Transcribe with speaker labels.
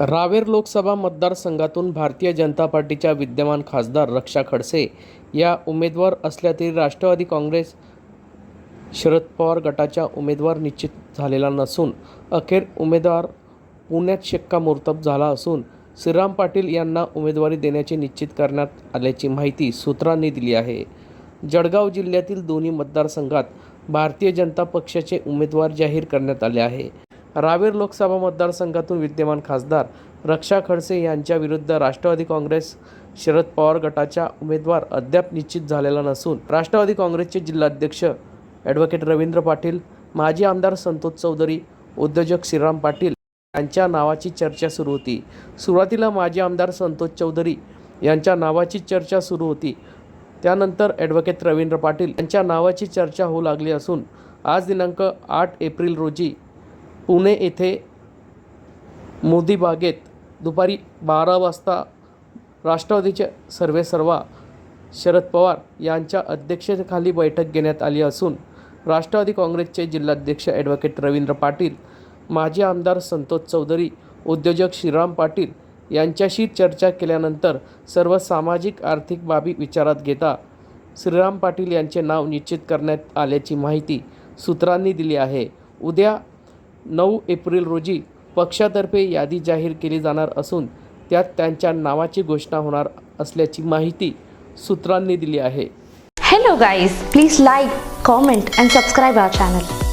Speaker 1: रावेर लोकसभा मतदारसंघातून भारतीय जनता पार्टीच्या विद्यमान खासदार रक्षा खडसे या उमेदवार असल्या तरी राष्ट्रवादी काँग्रेस शरद पवार गटाच्या उमेदवार निश्चित झालेला नसून अखेर उमेदवार पुण्यात शिक्कामोर्तब झाला असून श्रीराम पाटील यांना उमेदवारी देण्याचे निश्चित करण्यात आल्याची माहिती सूत्रांनी दिली आहे. जळगाव जिल्ह्यातील दोन्ही मतदारसंघात भारतीय जनता पक्षाचे उमेदवार जाहीर करण्यात आले आहे. रावेर लोकसभा मतदारसंघातून विद्यमान खासदार रक्षा खडसे यांच्या विरुद्ध राष्ट्रवादी काँग्रेस शरद पवार गटाच्या उमेदवार अद्याप निश्चित झालेला नसून राष्ट्रवादी काँग्रेसचे जिल्हाध्यक्ष ॲडव्होकेट रवींद्र पाटील माजी आमदार संतोष चौधरी उद्योजक श्रीराम पाटील यांच्या नावाची चर्चा सुरू होती. सुरुवातीला माजी आमदार संतोष चौधरी यांच्या नावाची चर्चा सुरू होती. त्यानंतर ॲडव्होकेट रवींद्र पाटील यांच्या नावाची चर्चा होऊ लागली असून आज दिनांक आठ एप्रिल रोजी पुणे येथे मोदी बागेत दुपारी बारा वाजता राष्ट्रवादीचे सर्वेसर्वा शरद पवार यांच्या अध्यक्षतेखाली बैठक घेण्यात आली असून राष्ट्रवादी काँग्रेसचे जिल्हाध्यक्ष ॲडव्होकेट रवींद्र पाटील माजी आमदार संतोष चौधरी उद्योजक श्रीराम पाटील यांच्याशी चर्चा केल्यानंतर सर्व सामाजिक आर्थिक बाबी विचारात घेता श्रीराम पाटील यांचे नाव निश्चित करण्यात आल्याची माहिती सूत्रांनी दिली आहे. उद्या नऊ एप्रिल रोजी पक्षातर्फे यादी जाहीर केली जाणार असून त्यात त्यांच्या नावाची घोषणा होणार असल्याची माहिती सूत्रांनी दिली आहे.
Speaker 2: Hello guys please like comment and subscribe our channel